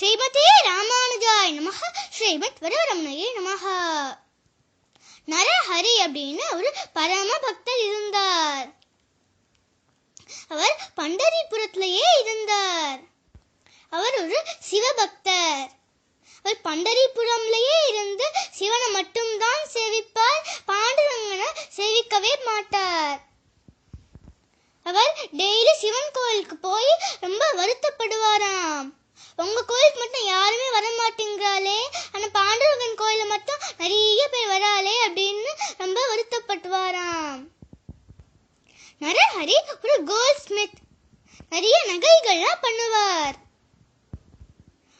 ஸ்ரீமதே ராமானுஜாய் நமக ஸ்ரீமத் வரவரமணையே நமக நரஹரி அப்படின்னு ஒரு பரம பக்தர் இருந்தார். அவர் பண்டரிபுரத்திலேயே இருந்தார். அவர் ஒரு சிவபக்தர். அவர் பண்டரிபுரம்லயே இருந்து சிவனை மட்டும்தான் சேவிப்பார் பாண்டுரங்கனை சேவிக்கவே மாட்டார். அவர் டெய்லி சிவன் கோயிலுக்கு போய் ரொம்ப வருத்தப்படுவாராம். உங்க கோயிலுக்கு மட்டும் யாருமே வர மாட்டேங்கிறாளே ஆனா பாண்டுரங்கன் கோயில மட்டும் நிறைய பேர் வராளே அப்படின்னு ரொம்ப வருத்தப்பட்டுவாராம். நரஹரி ஒரு கோல்ட் ஸ்மித் நிறைய நகைகள்லாம் பண்ணுவார்.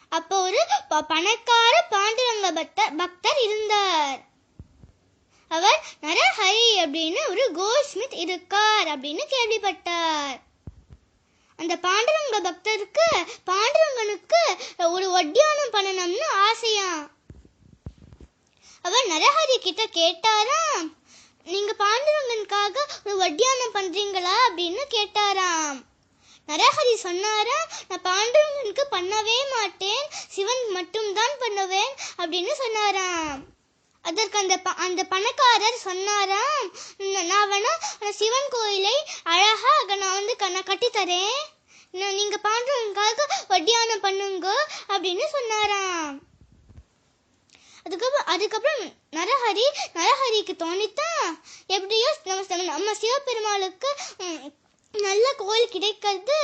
அப்போ ஒரு ப- பணக்கார பாண்டுரங்க பக்தர் பக்தர் இருந்தார். அவர் நரஹரி அப்படின்னு ஒரு கோல்ட் ஸ்மித் இருக்கார் அப்படின்னு கேள்விப்பட்டார். அந்த பாண்டுரங்க பக்தருக்கு பாண்டுரங்கனுக்கு ஒரு ஒட்டியானம் பண்ணணும்னு ஆசையா? அவர் நரஹரி கிட்ட கேட்டாராம் நீங்க பாண்டுரங்கனுக்காக ஒரு ஒட்டியானம் பண்றீங்களா? அப்படின்னு கேட்டாராம். நரஹரி சொன்னாரா நான் பாண்டுரங்கனுக்கு பண்ணவே மாட்டேன் சிவன் மட்டும்தான் பண்ணுவேன் அப்படின்னு சொன்னாராம். அதற்கு அந்த ப- அந்த பணக்காரர் சொன்னாராம் நான் வேணா சிவன் கோயிலை அழகாக நான் வந்து க- கட்டித்தரேன். நீங்க பாண்டுரங்கனுக்காக ஒட்டியானம் பண்ணுங்க அப்படின்னு சொன்னாராம். அதுக்கப்புறம் அதுக்கப்புறம் நரஹரி நரஹரிக்கு தோணித்தான் எப்படியோ நம்ம நம்ம சிவபெருமாளுக்கு நல்ல கோயில் கிடைக்கிறது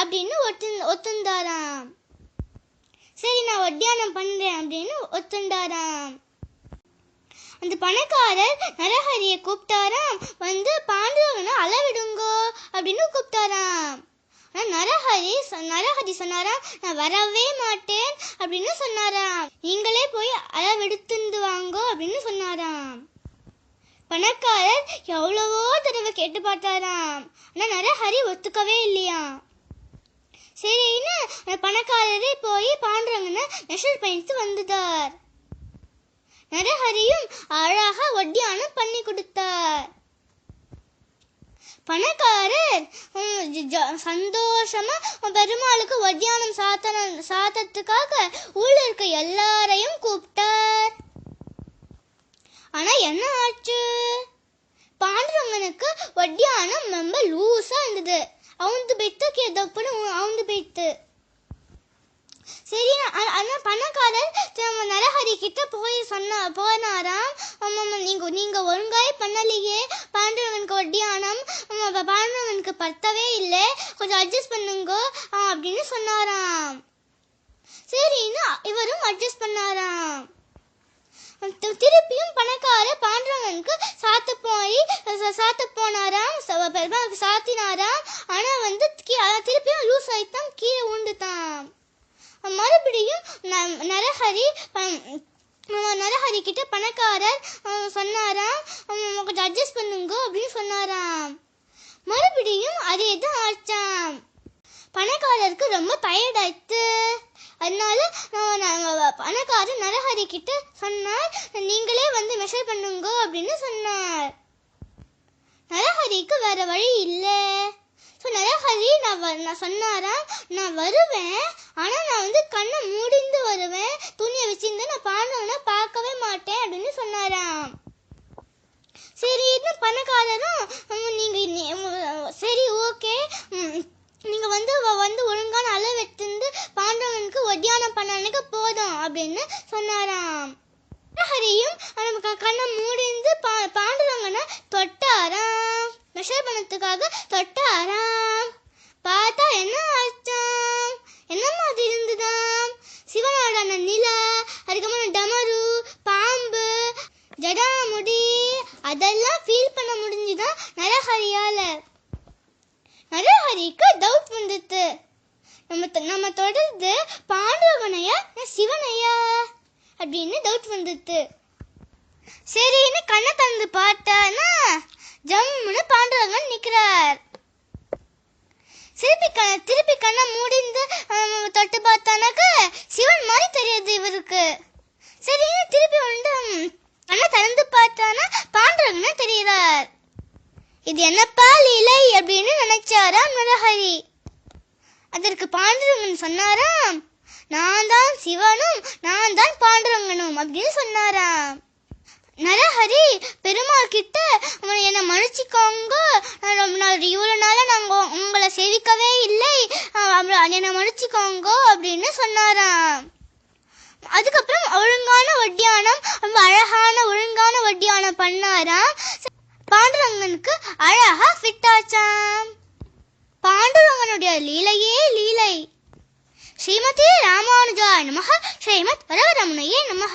அப்படின்னு ஒத்து ஒத்துந்தாராம். சரி நான் வட்டியானம் பண்றேன் அப்படின்னு ஒத்துண்டாராம் அந்த பணக்காரர் நரஹரியை கூப்பிட்டாராம். வந்து பாண்டவனை அளவிடும் அப்படின்னு கூப்பிட்டாராம் ஆனா நரஹரி நரஹரி சொன்னாராம் நான் வரவே மாட்டேன் அப்படின்னு சொன்னாராம். நீங்களே போய் அளவெடுத்துந்து வாங்கோ அப்படின்னு சொன்னாராம். பணக்காரர் எவ்வளவோ தடவை கேட்டு பார்த்தாராம். ஆனா நரஹரி ஒத்துக்கவே இல்லையா சரின்னு பணக்காரரே போய் பாண்டுரங்கனை நெஷர் பயணித்து வந்துட்டார். நரஹரியும் அழகா ஒட்டியானம் பண்ணி கொடுத்தார். பணக்காரர். ஜ- சந்தோஷமா பெருமாளுக்கு வத்தியானம் சாத்தன சாத்தத்துக்காக ஊர்ல இருக்க எல்லாரையும் கூப்பிட்டார். ஆனா என்ன ஆச்சு? பாண்டுரங்கனுக்கு வட்டியானம் ரொம்ப லூசா இருந்தது. அவுந்து பெத்து கேதப்புன்னு அவுந்து பெத்து. சரி ஆனா பணக்காரர் நம்ம நரஹரி கிட்ட போய் சொன்னா போனாராம் ஆமாம் நீங்க நீங்க ஒழுங்காய் பண்ணலையே பாண்டவனுக்கு ஒட்டியானம் ஆமா, பத்தவே இல்லை கொஞ்சம் அட்ஜஸ்ட் பண்ணுங்க அப்படின்னு சொன்னாராம். சரின்னு இவரும் அட்ஜஸ்ட் பண்ணாராம். திருப்பியும் பணக்கார பாண்டவனுக்கு சாத்து போய் சாத்து போனாராம் பெருமாளுக்கு சாத்தினாராம் ஆனா வந்து திருப்பியும் லூஸ் ஆயிட்டான் கீழே உண்டுட்டான் மறுபடியும் நரஹரி நரஹரி கிட்ட பணக்காரர் சொன்னாராம் உங்களுக்கு கொஞ்சம் அட்ஜஸ்ட் பண்ணுங்க அப்படின்னு சொன்னாராம். மறுபடியும் அதே தான் ஆச்சாம். பணக்காரருக்கு ரொம்ப டயர்ட் ஆயிடுத்து அதனால நான் பணக்காரர் நரஹரி கிட்ட சொன்னார் நீங்களே வந்து மெஷர் பண்ணுங்க அப்படின்னு சொன்னார். நரஹரிக்கு வேற வழி இல்லை. ஸோ நரஹரி நான் நான் சொன்னாராம் நான் வருவேன் ஆனா நான் வந்து கண்ணை மூடிந்து வருவேன். துணியை வச்சிருந்து நான் பாண்டவனை பார்க்கவே மாட்டேன் அப்படின்னு சொன்னாராம். சரி இன்னும் பணக்காரரும் நீங்கள் சரி ஓகே. நீங்கள் வந்து வந்து ஒழுங்கான அளவு எடுத்துருந்து பாண்டவனுக்கு ஒத்தியானம் பண்ணனுக்கு போதும் அப்படின்னு சொன்னாராம். ஹரியும் நமக்கு கண்ணை மூடிந்து பா பாண்டுரங்கனை தொட்டாராம். மெஷர் தொட்டாராம். பார்த்து முடிஞ்சுதான் நரஹரியால. நரஹரிக்கு டவுட் வந்துட்டு. நம்ம நம்ம தொடர்ந்து பாண்டவனையா சிவனையா? அப்படின்னு டவுட் வந்துட்டு. சரின்னு கண்ணை திறந்து பார்த்தானா? ஜம்முன்னு பாண்டவங்கன் நிக்கிறார். திருப்பி கண்ண திருப்பி கண்ணை முடிந்து ஆம், தொட்டு பார்த்தானாக்க சிவன் மாதிரி தெரியுது இவருக்கு சரின்னு திருப்பி வந்து ம், கண்ணை திறந்து பார்த்தானா பாண்டவங்கன்னு தெரியுறார் இது என்னப்பா அப்படின்னு நினைச்சாராம் நரஹரி அதற்கு பாண்டுரங்கன் சொன்னாராம் நான் தான் சிவனும் நான் தான் பாண்டுரங்கனும் அப்படின்னு சொன்னாராம். நரஹரி பெருமாள் கிட்ட என்னை மன்னிச்சுக்கோங்க. இவ்வளோ நாளாக நாங்கள் உங்களை சேவிக்கவே இல்லை. அப்புறம் என்னை மன்னிச்சுக்கோங்க அப்படின்னு சொன்னாராம். அதுக்கப்புறம் ஒழுங்கான வட்டியானம் ரொம்ப அழகான ஒழுங்கான வட்டியானம் பண்ணாராம். பாண்டுரங்கனுக்கு அழகா ஃபிட் ஆச்சாம். பாண்டுரங்கனுடைய லீலையே லீலை. ஸ்ரீமதி ராமானுஜாய நமக ஸ்ரீமத் வரவரமுனையே நமக